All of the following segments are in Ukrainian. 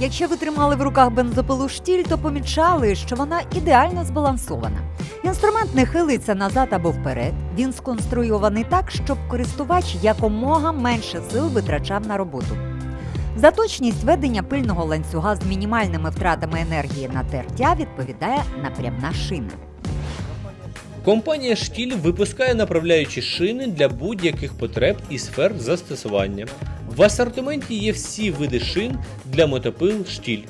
Якщо ви тримали в руках бензопилу штіль, то помічали, що вона ідеально збалансована. Інструмент не хилиться назад або вперед. Він сконструйований так, щоб користувач якомога менше сил витрачав на роботу. За точність ведення пильного ланцюга з мінімальними втратами енергії на тертя відповідає напрямна шина. Компанія Штіль випускає направляючі шини для будь-яких потреб і сфер застосування. В асортименті є всі види шин для мотопил Штіль.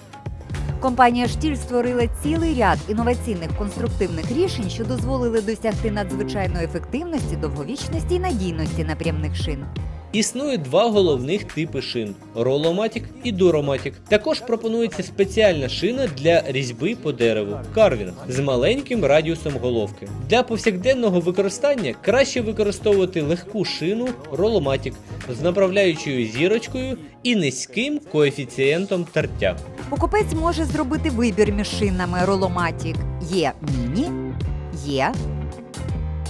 Компанія Штіль створила цілий ряд інноваційних конструктивних рішень, що дозволили досягти надзвичайної ефективності, довговічності і надійності напрямних шин. Існує два головних типи шин: роломатік і дуроматік. Також пропонується спеціальна шина для різьби по дереву карвінг з маленьким радіусом головки. Для повсякденного використання краще використовувати легку шину роломатік з направляючою зірочкою і низьким коефіцієнтом тертя. Покупець може зробити вибір між шинами Роломатік Є Міні, Є,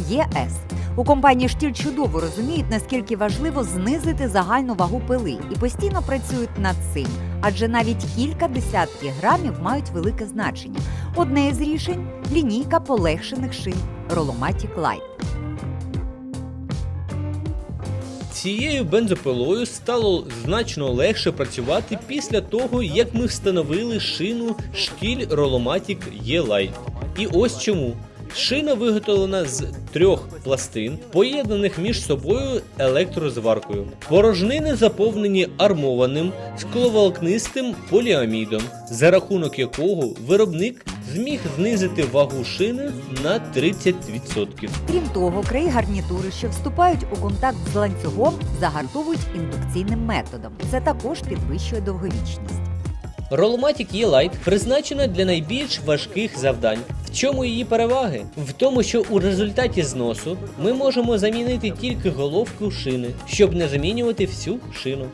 ЄС. У компанії Штіль чудово розуміють, наскільки важливо знизити загальну вагу пили і постійно працюють над цим, адже навіть кілька десятків грамів мають велике значення. Одне із рішень лінійка полегшених шин Роломатік Лайт. Цією бензопилою стало значно легше працювати після того, як ми встановили шину штіль Rolomatic E-Light. І ось чому. Шина виготовлена з трьох пластин, поєднаних між собою електрозваркою. Порожнини заповнені армованим скловолокнистим поліамідом, за рахунок якого виробник зміг знизити вагу шини на 30%. Крім того, краї гарнітури, що вступають у контакт з ланцюгом, загартовують індукційним методом. Це також підвищує довговічність. Rolmatic E-Lite призначена для найбільш важких завдань. Чому її переваги? В тому, що у результаті зносу ми можемо замінити тільки головку шини, щоб не замінювати всю шину.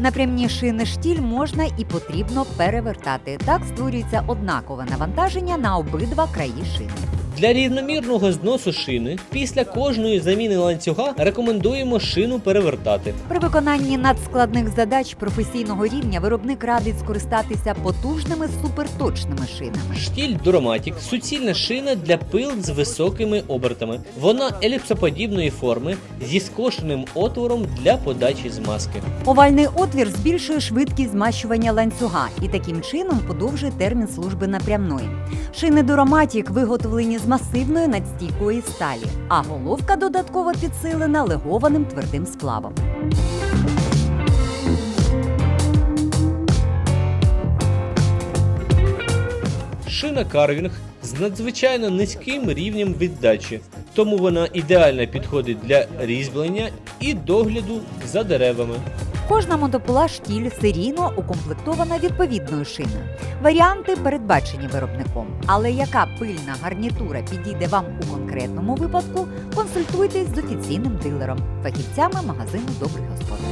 Напрямні шини штіль можна і потрібно перевертати. Так створюється однакове навантаження на обидва краї шини. Для рівномірного зносу шини після кожної заміни ланцюга рекомендуємо шину перевертати. При виконанні надскладних задач професійного рівня виробник радить скористатися потужними суперточними шинами. Штіль Дуроматік суцільна шина для пил з високими обертами. Вона еліпсоподібної форми зі скошеним отвором для подачі змазки. Овальний отвір збільшує швидкість змащування ланцюга і таким чином подовжує термін служби напрямної. Шини Дуроматік виготовлені з масивної надстійкої сталі, а головка додатково підсилена легованим твердим сплавом. Шина карвінг з надзвичайно низьким рівнем віддачі, тому вона ідеально підходить для різьблення і догляду за деревами. Кожна мотопила штіль серійно укомплектована відповідною шиною. Варіанти передбачені виробником. Але яка пильна гарнітура підійде вам у конкретному випадку, консультуйтесь з офіційним дилером, фахівцями магазину Добрий господар.